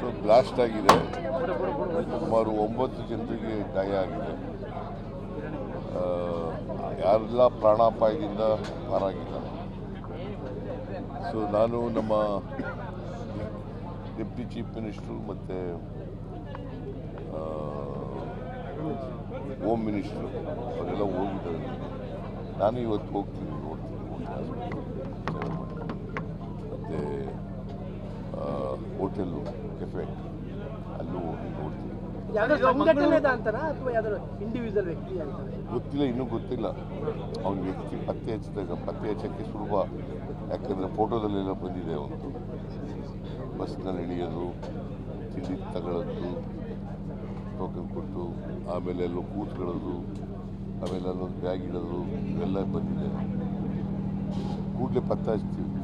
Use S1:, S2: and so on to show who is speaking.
S1: So blast ಆಗಿದೆ. ಸುಮಾರು ಒಂಬತ್ತು ಜನರಿಗೆ ಗಾಯ ಆಗಿದೆ. ಯಾರೆಲ್ಲ ಪ್ರಾಣಾಪಾಯದಿಂದ ಪಾರಾಗಿಲ್ಲ ಸೊ ನಾನು ನಮ್ಮ ಡೆಪ್ಟಿ ಚೀಫ್ ಮಿನಿಸ್ಟ್ರು ಮತ್ತು ಹೋಮ್ ಮಿನಿಸ್ಟ್ರು, ಅವರೆಲ್ಲ ಹೋಗಿದ್ದಾರೆ. ನಾನು ಇವತ್ತು ಹೋಗ್ತೀನಿ, ನೋಡ್ತೀನಿ. ಹೋಟೆಲ್ಲು ಕೆಫೆ ಅಲ್ಲೂ ಹೋಗಿ
S2: ಅಂತಾರೆ?
S1: ಗೊತ್ತಿಲ್ಲ ಇನ್ನೂ ಗೊತ್ತಿಲ್ಲ. ಅವನ ವ್ಯಕ್ತಿ ಪತ್ತೆ ಹಚ್ಚಿದಾಗ ಪತ್ತೆ ಹಚ್ಚೋಕ್ಕೆ ಸುಲಭ. ಯಾಕಂದರೆ ಫೋಟೋದಲ್ಲೆಲ್ಲ ಬಂದಿದೆ ಅವನು ಬಸ್ನಲ್ಲಿ ಇಳಿಯೋದು ತಿಂಡಿ ತಗೊಳ್ಳೋದು ಟೋಕನ್ ಕೊಟ್ಟು ಆಮೇಲೆ ಎಲ್ಲೋ ಕೂತ್ಕೊಳ್ಳೋದು ಆಮೇಲೆ ಅಲ್ಲೊಂದು ಬ್ಯಾಗ್ ಇಡೋದು ಇವೆಲ್ಲ ಬಂದಿದೆ. ಕೂಡಲೇ ಪತ್ತೆ ಹಚ್ತೀವಿ.